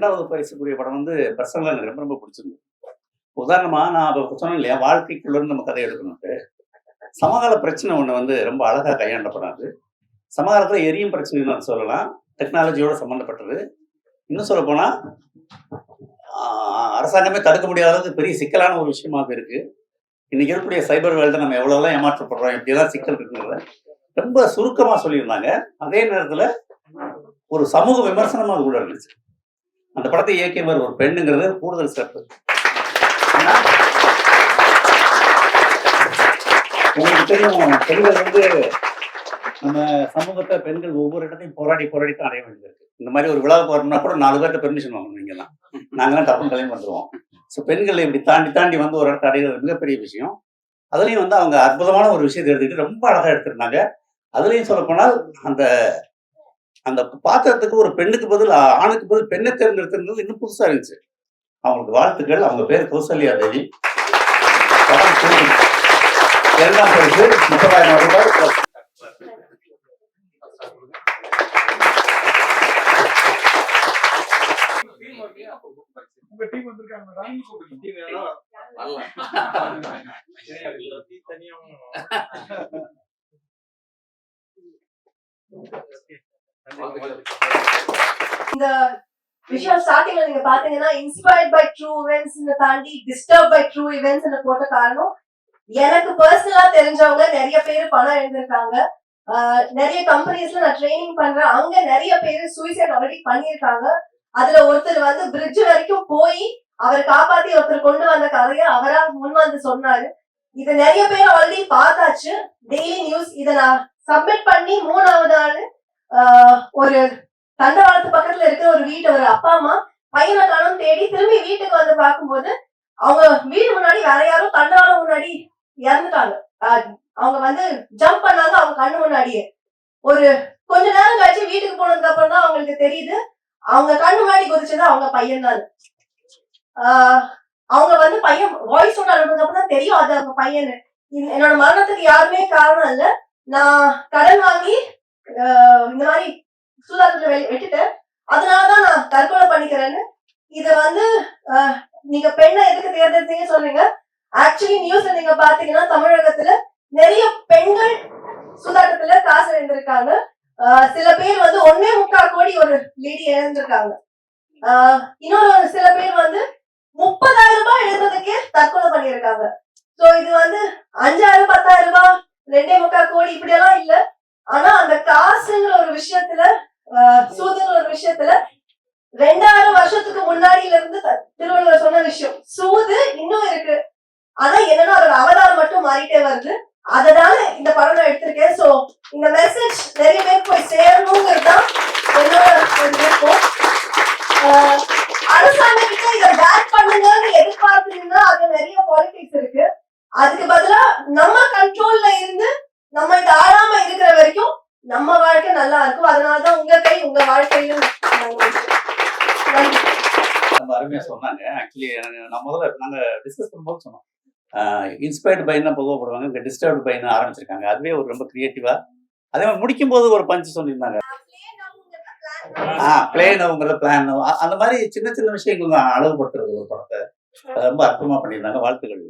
இரண்டாவது பரிசுக்குரிய படம் வந்து பர்சனலாக எனக்கு ரொம்ப ரொம்ப பிடிச்சிருந்தது. உதாரணமா நான் இப்போ சொன்னேன் இல்லையா வாழ்க்கைக்குள்ள இருந்து நம்ம கதை எடுக்கணும்ட்டு சமகால பிரச்சனை ஒன்று வந்து ரொம்ப அழகாக கையாண்ட படம் அது சமகாலத்தில் எரியும் பிரச்சனைன்னு நான் சொல்லலாம். டெக்னாலஜியோட சம்மந்தப்பட்டது இன்னும் சொல்ல போனால் அரசாங்கமே தடுக்க முடியாத அளவுக்கு பெரிய சிக்கலான ஒரு விஷயமாக இருக்கு. இன்னைக்கு இருக்கக்கூடிய சைபர் வேல்ட நம்ம எவ்வளோலாம் ஏமாற்றப்படுறோம் எப்படியெல்லாம் சிக்கல் இருக்குங்கிறத ரொம்ப சுருக்கமாக சொல்லியிருந்தாங்க. அதே நேரத்தில் ஒரு சமூக விமர்சனமா அது கூட இருந்துச்சு. அந்த படத்தை இயக்கியவர் ஒரு பெண்ணுங்கிறது கூடுதல் சிறப்பு. ஏன்னா, உங்களுக்கு தெரியும் பெண்கள் வந்து நம்ம சமூகத்தை பெண்கள் ஒவ்வொரு இடத்தையும் போராடி போராடி தான் அடைய வேண்டியது இருக்கு இந்த மாதிரி ஒரு விழா போறோம்னா கூட நாலு பேர்ட்ட பெர்மிஷன் வாங்கணும் நீங்கெல்லாம். நாங்கெல்லாம் டப்புன்னு கல்யாணம் வந்துருவோம் ஸோ பெண்கள் இப்படி தாண்டி தாண்டி வந்து ஒரு இடத்த அடைகிறது மிகப்பெரிய விஷயம். அதுலேயும் வந்து அவங்க அற்புதமான ஒரு விஷயத்தை எடுத்துக்கிட்டு ரொம்ப அழகாக எடுத்திருந்தாங்க. அதுலேயும் சொல்லப்போனால் அந்த அந்த பாத்திரத்துக்கு ஒரு பெண்ணுக்கு பதில் ஆணுக்கு பதில் பெண்ணை தேர்ந்தெடுத்திருந்தது இன்னும் புதுசா இருந்துச்சு. அவங்களுக்கு வாழ்த்துக்கள். அவங்க பேர் கௌசல்யா தேவி. இரண்டாம் பரிசு முப்பதாயிரம் ரூபாய். உங்க டீம் வந்திருக்காங்க மேடம். இந்த விஷயம் ஸ்டார்டிங்ல நீங்க பாத்தீங்கன்னா இன்ஸ்பயர்ட் பை ட்ரூ இவெண்ட்ஸ் தாண்டி டிஸ்டர்ப் பை ட்ரூ இவெண்ட்ஸ் போட்ட காரணம் எனக்கு பர்சனலா தெரிஞ்சவங்க நிறைய பேர் பணம் எழுதிருக்காங்க ஆஹ் நிறைய கம்பெனிஸ்ல நான் ட்ரைனிங் பண்றேன். அங்க நிறைய பேர் சூசைட் ஆல்ரெடி பண்ணியிருக்காங்க. அதுல ஒருத்தர் வந்து பிரிட்ஜ் வரைக்கும் போய் அவர் காப்பாத்தி ஒருத்தர் கொண்டு வந்த கதையை அவரா முன் வந்து சொன்னாரு. இது நிறைய பேர் ஆல்ரெடி பார்த்தாச்சு. டெய்லி நியூஸ் இதை நான் சப்மிட் பண்ணி மூணாவது நாள் ஒரு தண்டவாளத்து பக்கத்துல இருக்கிற ஒரு வீட்டு ஒரு அப்பா அம்மா பையனை காணும் தேடி திரும்பி வீட்டுக்கு வந்து பார்க்கும்போது அவங்க வீடு முன்னாடி வேற யாரும் தண்டவாளம் முன்னாடி இறந்துட்டாங்க. ஆஹ் அவங்க வந்து ஜம்ப் பண்ணாங்க அவங்க கண்ணு முன்னாடியே. ஒரு கொஞ்ச நேரம் கழிச்சு வீட்டுக்கு போனதுக்கு அப்புறம் தான் அவங்களுக்கு தெரியுது. அவங்க கண்ணு முன்னாடி குதிச்சது அவங்க பையன் தான். அவங்க வந்து பையன் வாய்ஸ் ஒன்று அனுப்புனதுக்கு அப்புறம் தான் தெரியும் அது அவங்க பையன் என்னோட மரணத்துக்கு யாருமே காரணம் இல்லை. நான் கடன் வாங்கி சூதாட்டத்தை வெளி விட்டுட்டேன். அதனாலதான் நான் தற்கொலை பண்ணிக்கிறேன்னு. இத வந்து ஆஹ், நீங்க பெண்ணை எதுக்கு தேர்ந்தெடுத்தீங்க சொன்னீங்க ஆக்சுவலி நியூஸ்ல நீங்க பாத்தீங்கன்னா தமிழகத்துல நிறைய பெண்கள் சூதாட்டத்துல காசு இழந்திருக்காங்க. ஆஹ், சில பேர் வந்து ஒன்னே முக்கால் கோடி ஒரு லேடி இழந்திருக்காங்க. ஆஹ், இன்னொரு ஒரு சில பேர் வந்து முப்பதாயிரம் ரூபாய் எழுதுறதுக்கே தற்கொலை பண்ணியிருக்காங்க. சோ இது வந்து அஞ்சாயிரம் பத்தாயிரம் ரூபாய் ரெண்டே முக்கால் கோடி இப்படி எல்லாம் இல்ல. ஆனா அந்த காசுங்கிற ஒரு விஷயத்துல சூதுங்கிற ஒரு விஷயத்துல ரெண்டாயிரம் வருஷத்துக்கு முன்னாடியில இருந்து திருவள்ளுவர் சொன்ன விஷயம். சூது இன்னும் இருக்கு. ஆனா என்னன்னா அதோட அவதாரம் மட்டும் மாறிட்டே வருது. அதனால இந்த படம் நான் எடுத்திருக்கேன். சோ இந்த மெசேஜ் நிறைய பேர் போய் சேரணுங்கிறது தான் என்னோட இருக்கும் விருப்பம். ஆஹ் கிட்ட இதை பேக் பண்ணுங்கன்னு எதிர்பார்த்தீங்கன்னா அது நிறைய பாலிடிக்ஸ் இருக்கு. அதுக்கு பதிலா நம்ம கண்ட்ரோல்ல இருந்து நம்ம இதை ஆடாம இருக்கிற வரைக்கும் நம்ம வாழ்க்கை நல்லா இருக்கும். அதனாலதான் ரொம்ப அருமையா சொன்னாங்க. ஆக்சுவலி நான் முதல்ல நாங்க டிஸ்கஸ் பண்ணும்போது சொன்னோம். இன்ஸ்பயர்டு பையன் பொதுவாக போடுவாங்க இங்க டிஸ்டர்ப்டு பையன் ஆரம்பிச்சிருக்காங்க. அதுவே ஒரு ரொம்ப கிரியேட்டிவா அதே மாதிரி முடிக்கும் போது ஒரு பஞ்சு சொல்லியிருந்தாங்க. ஆ பிளேன் அவங்கள பிளான் அந்த மாதிரி சின்ன சின்ன விஷயங்கள் தான் அழகுபடுத்துறது ஒரு படத்தை. ரொம்ப அற்புதமா பண்ணியிருந்தாங்க. வாழ்த்துக்கள்.